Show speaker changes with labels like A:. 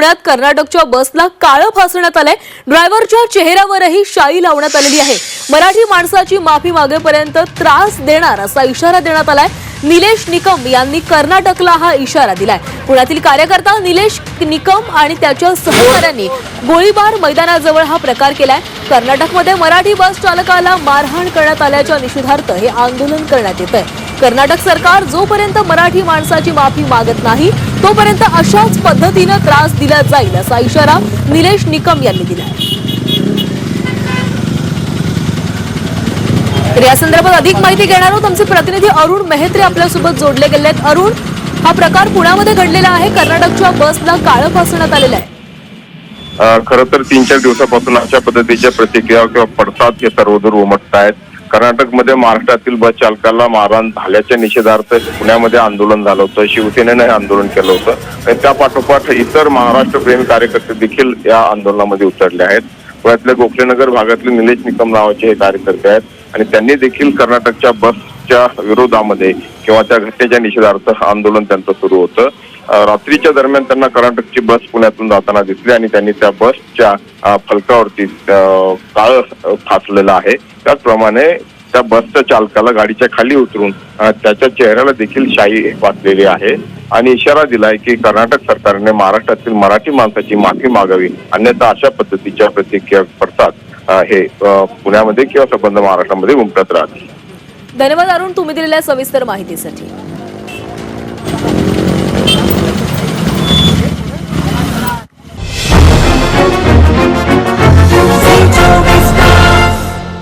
A: पुण्यात कर्नाटकच्या बसला काळं फासण्यात आलंय. ड्रायव्हरच्या चेहऱ्यावरही शाई लावण्यात आलेली आहे. मराठी माणसाची माफी मागेपर्यंत त्रास देणार असा इशारा देण्यात आलाय. निलेश निकम यांनी कर्नाटकला हा इशारा दिलाय. पुण्यातील कार्यकर्ता निलेश निकम आणि त्याच्या सहकाऱ्यांनी गोळीबार मैदानाजवळ हा प्रकार केलाय. कर्नाटकमध्ये मराठी बस चालकाला मारहाण करण्यात आल्याच्या निषेधार्थ हे आंदोलन करण्यात येत आहे कर्नाटक सरकार जोपर्यंत मराठी माणसाची माफी मागत नाही तोपर्यंत अशाच पद्धतीनं त्रास दिला जाईल असा इशारा निलेश निकम यांनी दिला तर या संदर्भात अधिक माहिती घेणार आहोत. आमचे प्रतिनिधी अरुण मेहत्रे आपल्यासोबत जोडले गेले आहेत. अरुण हा प्रकार पुण्यामध्ये घडलेला आहे. कर्नाटकच्या बसला काळं फासण्यात आलेलं आहे.
B: खर तर तीन चार दिवसापासून अशा पद्धतीच्या प्रतिक्रिया किंवा पडसाद हे सर्वदूर उमटत आहेत. कर्नाटकमध्ये महाराष्ट्रातील बस चालकाला मारहाण झाल्याच्या निषेधार्थ पुण्यामध्ये आंदोलन झालं होतं. शिवसेनेनं हे आंदोलन केलं होतं. आणि त्या पाठोपाठ इतर महाराष्ट्र प्रेमी कार्यकर्ते देखील या आंदोलनामध्ये उतरले आहेत. पुण्यातल्या गोखलेनगर भागातले निलेश निकम नावाचे हे कार्यकर्ते आहेत. आणि त्यांनी देखील कर्नाटकच्या बसच्या विरोधामध्ये किंवा त्या घटनेच्या निषेधार्थ आंदोलन त्यांचं सुरू होतं. रात्रीच्या दरम्यान त्यांना कर्नाटकची बस पुण्यातून जाताना दिसली आणि त्यांनी त्या बसच्या फलकावरती काळ फासलेलं आहे. त्याचप्रमाणे त्या बसच्या चालकाला गाडीच्या खाली उतरून त्याच्या चेहऱ्याला देखील शाई वाचलेली आहे. आणि इशारा दिलाय की कर्नाटक सरकारने महाराष्ट्रातील मराठी माणसाची माफी मागावी अन्यथा अशा पद्धतीच्या प्रतिक्रिया पडतात. हे पुण्यामध्ये किंवा संबंध महाराष्ट्रामध्ये उमटत राहते
A: धन्यवाद अरुण तुम्ही दिलेल्या सविस्तर माहितीसाठी.